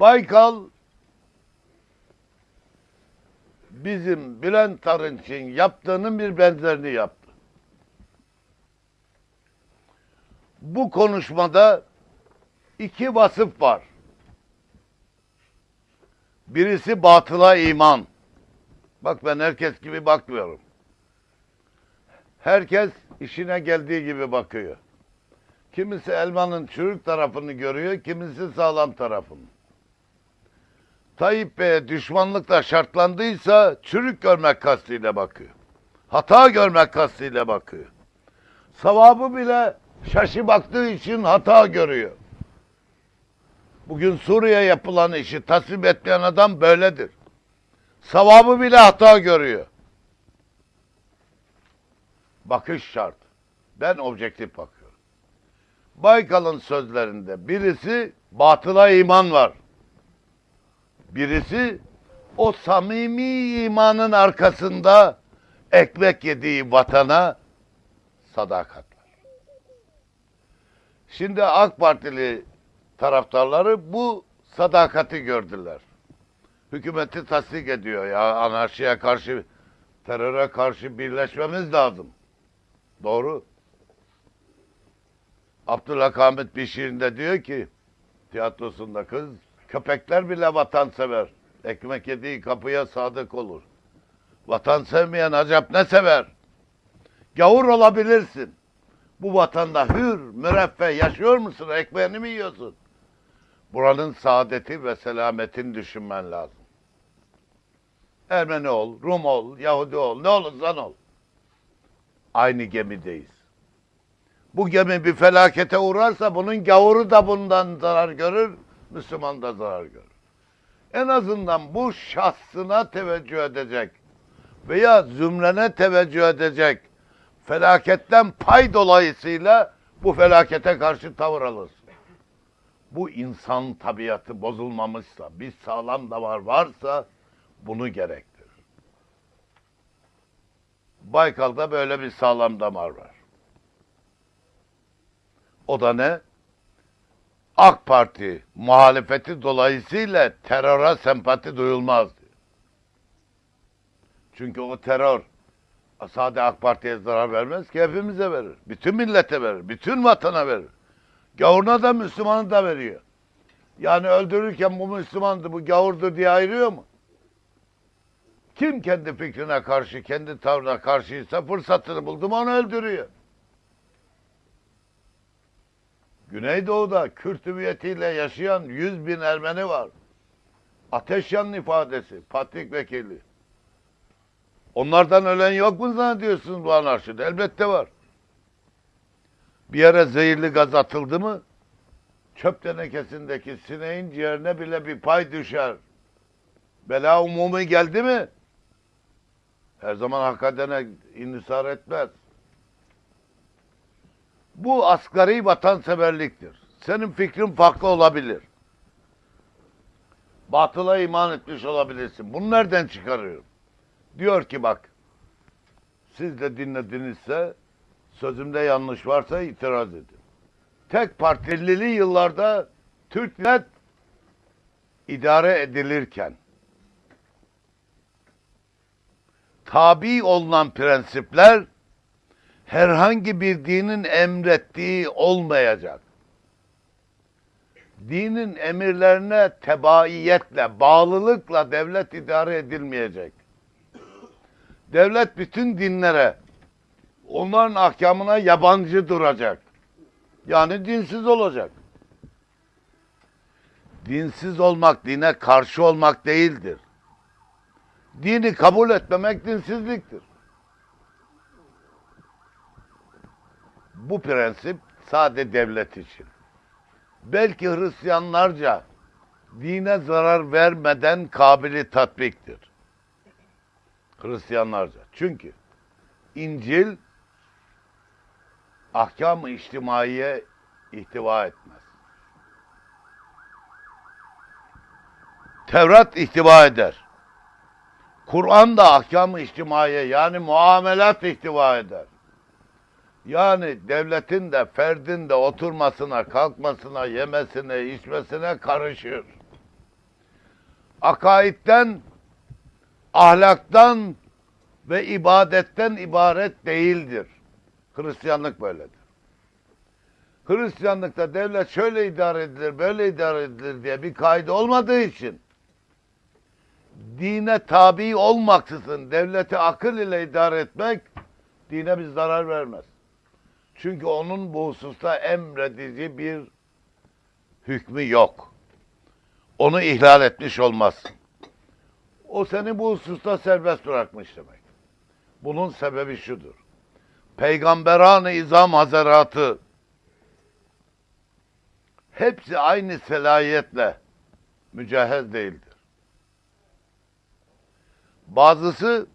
Baykal bizim Bülent Arınç'ın yaptığının bir benzerini yaptı. Bu konuşmada iki vasıf var. Birisi batıla iman. Bak ben herkes gibi bakmıyorum. Herkes işine geldiği gibi bakıyor. Kimisi elmanın çürük tarafını görüyor, kimisi sağlam tarafını. Tayyip Bey'e düşmanlıkla şartlandıysa çürük görmek kastıyla bakıyor. Hata görmek kastıyla bakıyor. Savabı bile şaşı baktığı için hata görüyor. Bugün Suriye yapılan işi tasvip etmeyen adam böyledir. Savabı bile hata görüyor. Bakış şart. Ben objektif bakıyorum. Baykal'ın sözlerinde birisi batıla iman var. Birisi o samimi imanın arkasında ekmek yediği vatana sadakat var. Şimdi AK Partili taraftarları bu sadakati gördüler. Hükümeti tasdik ediyor ya anarşiye karşı, teröre karşı birleşmemiz lazım. Doğru. Abdülhakamit bir şiirinde diyor ki tiyatrosunda kız köpekler bile vatansever. Ekmek yediği kapıya sadık olur. Vatan sevmeyen acaba ne sever? Gavur olabilirsin. Bu vatanda hür, müreffeh yaşıyor musun? Ekmeğini mi yiyorsun? Buranın saadeti ve selametini düşünmen lazım. Ermeni ol, Rum ol, Yahudi ol, ne olursan ol. Aynı gemideyiz. Bu gemi bir felakete uğrarsa bunun gavuru da bundan zarar görür, Müslüman da zarar görür. En azından bu şahsına teveccüh edecek veya zümrene teveccüh edecek felaketten pay dolayısıyla bu felakete karşı tavır alırsın. Bu insan tabiatı bozulmamışsa, bir sağlam damar varsa bunu gerektirir. Baykal'da böyle bir sağlam damar var. O da ne? AK Parti muhalefeti dolayısıyla teröre sempati duyulmaz. Çünkü o terör sade AK Parti'ye zarar vermez ki hepimize verir. Bütün millete verir. Bütün vatana verir. Gavuruna da Müslümanı da veriyor. Yani öldürürken bu Müslümandı, bu gavurdu diye ayırıyor mu? Kim kendi fikrine karşı, kendi tavrına karşıysa fırsatını buldu mu onu öldürüyor. Güneydoğu'da Kürt hüviyetiyle yaşayan 100 bin Ermeni var. Ateşyan'ın ifadesi, Patrik Vekili. Onlardan ölen yok mu zannediyorsunuz bu anarşide? Elbette var. Bir yere zehirli gaz atıldı mı çöp tenekesindeki sineğin ciğerine bile bir pay düşer. Bela umumi geldi mi her zaman hakikatine inhisar etmez. Bu asgari vatanseverliktir. Senin fikrin farklı olabilir. Batıla iman etmiş olabilirsin. Bunu nereden çıkarıyorum? Diyor ki bak, siz de dinledinizse, sözümde yanlış varsa itiraz edin. Tek partilili yıllarda Türk millet idare edilirken, tabi olunan prensipler herhangi bir dinin emrettiği olmayacak. Dinin emirlerine tebaiyetle, bağlılıkla devlet idare edilmeyecek. Devlet bütün dinlere, onların ahkamına yabancı duracak. Yani dinsiz olacak. Dinsiz olmak, dine karşı olmak değildir. Dini kabul etmemek dinsizliktir. Bu prensip sade devlet için. Belki Hristiyanlarca dine zarar vermeden kabili tatbiktir. Hristiyanlarca. Çünkü İncil ahkam-ı içtimaiye ihtiva etmez. Tevrat ihtiva eder. Kur'an da ahkam-ı içtimaiye yani muamelat ihtiva eder. Yani devletin de ferdin de oturmasına, kalkmasına, yemesine, içmesine karışır. akaitten, ahlaktan ve ibadetten ibaret değildir. Hristiyanlık böyledir. Hristiyanlıkta devlet şöyle idare edilir, böyle idare edilir diye bir kaide olmadığı için dine tabi olmaksızın devleti akıl ile idare etmek dine bir zarar vermez. Çünkü onun bu hususta emredici bir hükmü yok. Onu ihlal etmiş olmazsın. O seni bu hususta serbest bırakmış demek. Bunun sebebi şudur. Peygamberan-ı İzam Hazaratı hepsi aynı selahiyetle mücehhez değildir. Bazısı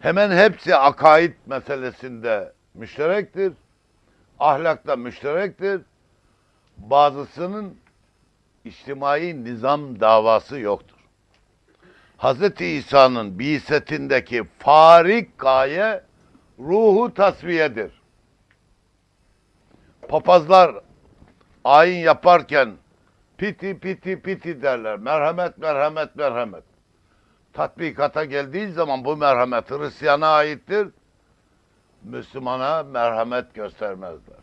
hemen hepsi akaid meselesinde müşterektir. Ahlakta müşterektir. Bazısının içtimai nizam davası yoktur. Hz. İsa'nın bisetindeki farik gaye ruhu tasfiyedir. Papazlar ayin yaparken piti piti piti derler. Merhamet, merhamet, merhamet. Tatbikata geldiği zaman bu merhamet Hristiyan'a aittir. Müslümana merhamet göstermezler.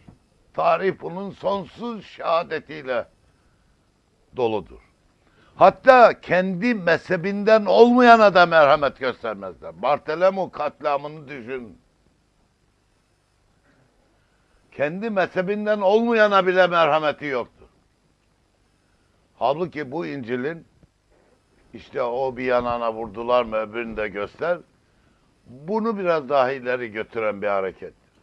Tarih bunun sonsuz şehadetiyle doludur. Hatta kendi mezhebinden olmayana da merhamet göstermezler. Bartolomeu katliamını düşün. Kendi mezhebinden olmayana bile merhameti yoktur. Halbuki bu İncil'in işte o bir yanana vurdular mı öbürünü de göster. Bunu biraz daha ileri götüren bir harekettir.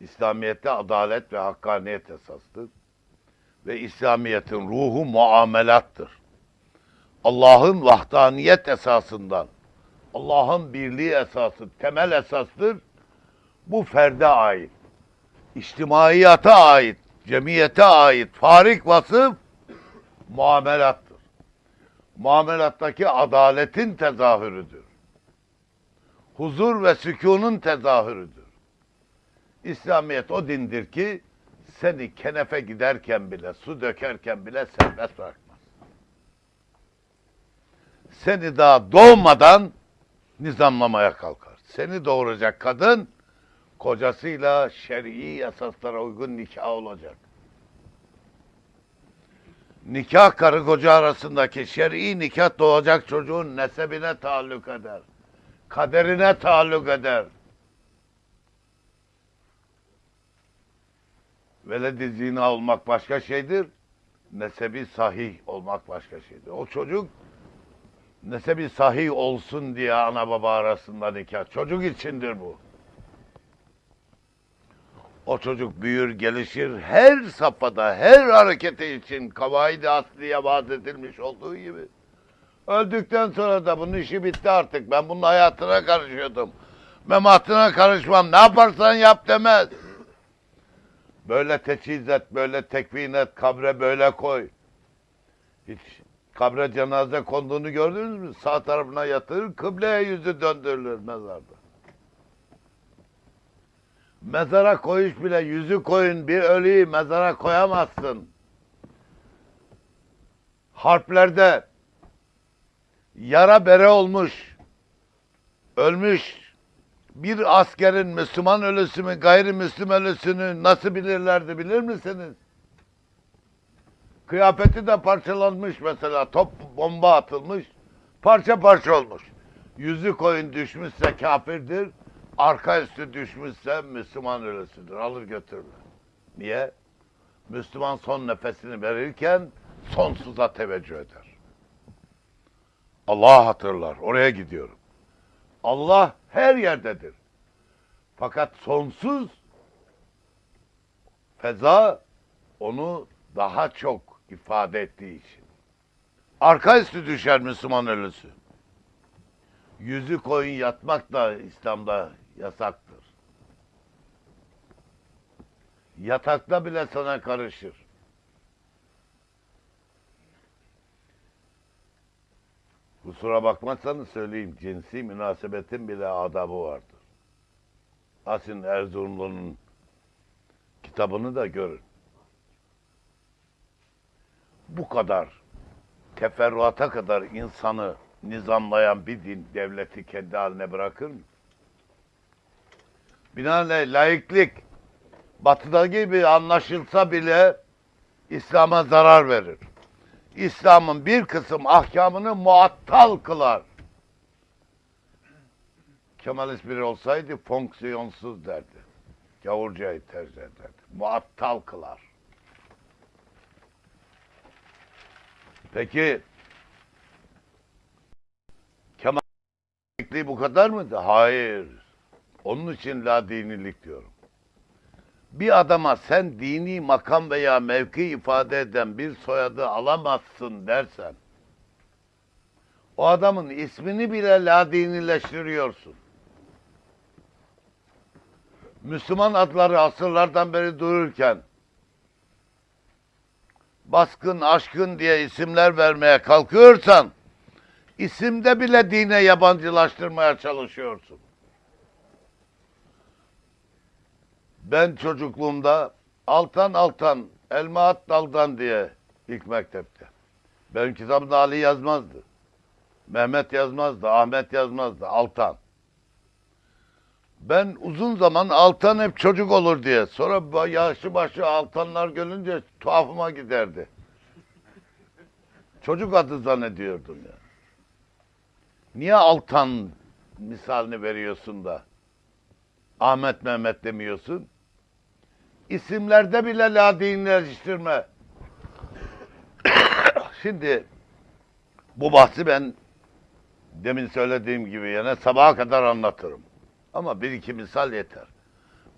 İslamiyet'te adalet ve hakkaniyet esastır. Ve İslamiyet'in ruhu muamelattır. Allah'ın vahdaniyet esasından, Allah'ın birliği esası, temel esastır. Bu ferde ait, içtimaiyata ait, cemiyete ait farik vasıf muamelattır. Muamelattaki adaletin tezahürüdür. Huzur ve sükunun tezahürüdür. İslamiyet o dindir ki seni kenefe giderken bile, su dökerken bile serbest bırakmaz. Seni daha doğmadan nizamlamaya kalkar. Seni doğuracak kadın kocasıyla şer'i esaslara uygun nikah olacak. Nikah karı koca arasındaki şer'i nikah doğacak çocuğun nesebine taalluk eder. Kaderine taalluk eder. Veledi zina olmak başka şeydir. Nesebi sahih olmak başka şeydir. O çocuk nesebi sahih olsun diye ana baba arasında nikah. Çocuk içindir bu. O çocuk büyür, gelişir. Her safhada, her hareketi için kavaidi asliye vaat edilmiş olduğu gibi. Öldükten sonra da bunun işi bitti artık. Ben bunun hayatına karışıyordum. Mematına karışmam. Ne yaparsan yap demez. Böyle teçhiz et, böyle tekvin et, kabre böyle koy. Hiç kabre cenaze konduğunu gördünüz mü? Sağ tarafına yatırır, kıbleye yüzü döndürülür mezarda. Mezara koyuş bile yüzü koyun bir ölüyü mezara koyamazsın. Harplerde yara bere olmuş, ölmüş bir askerin Müslüman ölüsü mü gayrimüslim ölüsünü nasıl bilirlerdi bilir misiniz? Kıyafeti de parçalanmış mesela top bomba atılmış parça parça olmuş. Yüzü koyun düşmüşse kafirdir. Arka üstü düşmüşse Müslüman ölüsüdür. Alır götürürler. Niye? Müslüman son nefesini verirken sonsuza teveccüh eder. Allah hatırlar. Oraya gidiyorum. Allah her yerdedir. Fakat sonsuz feza onu daha çok ifade ettiği için. Arka üstü düşer Müslüman ölüsü. Yüzü koyun yatmak da İslam'da yasaktır. Yatakta bile sana karışır. Kusura bakmazsanız söyleyeyim, cinsi münasebetin bile adabı vardır. Asin Erzurumlu'nun kitabını da görün. Bu kadar teferruata kadar insanı nizamlayan bir din devleti kendi haline bırakır mı? Binaenaleyh laiklik batıda gibi anlaşılsa bile İslam'a zarar verir. İslam'ın bir kısım ahkamını muattal kılar. Kemalist biri olsaydı fonksiyonsuz derdi. Gavurcayı tercih ederdi. Muattal kılar. Peki Kemalistliği bu kadar mıydı? Hayır. Onun için la dinilik diyorum. Bir adama sen dini makam veya mevki ifade eden bir soyadı alamazsın dersen o adamın ismini bile la dinileştiriyorsun. Müslüman adları asırlardan beri dururken baskın, aşkın diye isimler vermeye kalkıyorsan isimde bile dine yabancılaştırmaya çalışıyorsun. Ben çocukluğumda Altan Altan, Elma At Daldan diye ilk mektepte. Benim kitabımda Ali yazmazdı. Mehmet yazmazdı, Ahmet yazmazdı, Altan. Ben uzun zaman Altan hep çocuk olur diye. Sonra yaşı başı Altanlar görünce tuhafıma giderdi. Çocuk adı zannediyordum ya. Niye Altan misalini veriyorsun da Ahmet Mehmet demiyorsun? İsimlerde bile la dinleştirme. Şimdi bu bahsi ben demin söylediğim gibi yine sabaha kadar anlatırım. Ama bir iki misal yeter.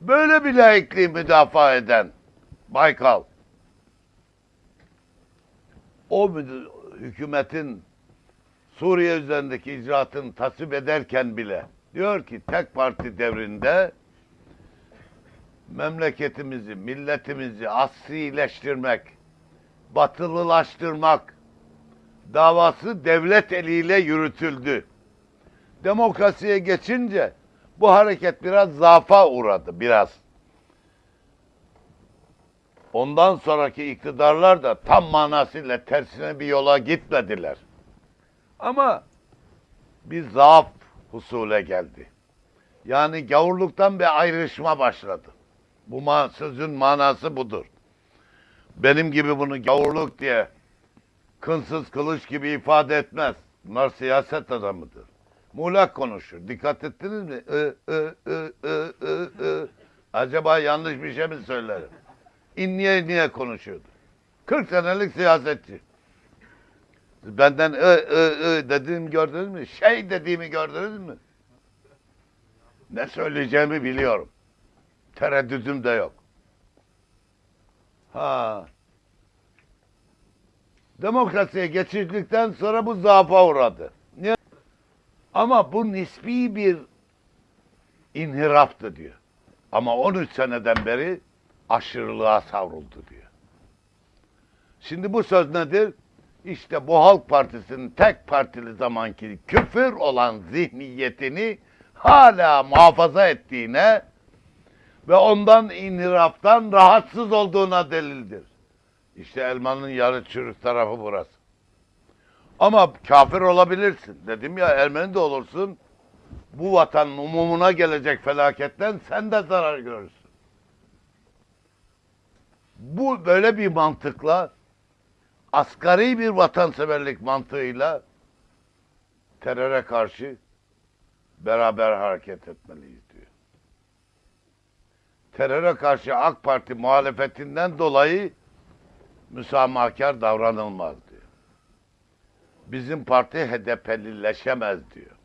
Böyle bir laikliği müdafaa eden Baykal, o hükümetin Suriye üzerindeki icraatını tasvip ederken bile diyor ki tek parti devrinde memleketimizi, milletimizi asrileştirmek, batılılaştırmak davası devlet eliyle yürütüldü. Demokrasiye geçince bu hareket biraz zaafa uğradı, biraz. Ondan sonraki iktidarlar da tam manasıyla tersine bir yola gitmediler. Ama bir zaaf husule geldi. Yani gavurluktan bir ayrışma başladı. Bu ma sözün manası budur. Benim gibi bunu gavurluk diye kınsız kılıç gibi ifade etmez. Bunlar siyaset adamıdır. Muğlak konuşur. Dikkat ettiniz mi? Ö, ö, ö, ö, ö, ö. Acaba yanlış bir şey mi söylerim? İnniye inniye konuşuyordu. 40 senelik siyasetçi. Benden ö, ö, ö dediğimi gördünüz mü? Şey dediğimi gördünüz mü? Ne söyleyeceğimi biliyorum. Tereddütüm de yok. Ha. Demokrasiye geçirdikten sonra bu zaafa uğradı. Niye? Ama bu nispi bir inhiraftı diyor. Ama 13 seneden beri aşırılığa savruldu diyor. Şimdi bu söz nedir? İşte bu Halk Partisi'nin tek partili zamanki küfür olan zihniyetini hala muhafaza ettiğine ve ondan inhiraftan rahatsız olduğuna delildir. İşte elmanın yarı çürük tarafı burası. Ama kafir olabilirsin. Dedim ya Ermeni de olursun. Bu vatanın umumuna gelecek felaketten sen de zarar görürsün. Bu böyle bir mantıkla asgari bir vatanseverlik mantığıyla teröre karşı beraber hareket etmeliyiz. Teröre karşı AK Parti muhalefetinden dolayı müsamahakar davranılmaz diyor. Bizim parti HDP'lileşemez diyor.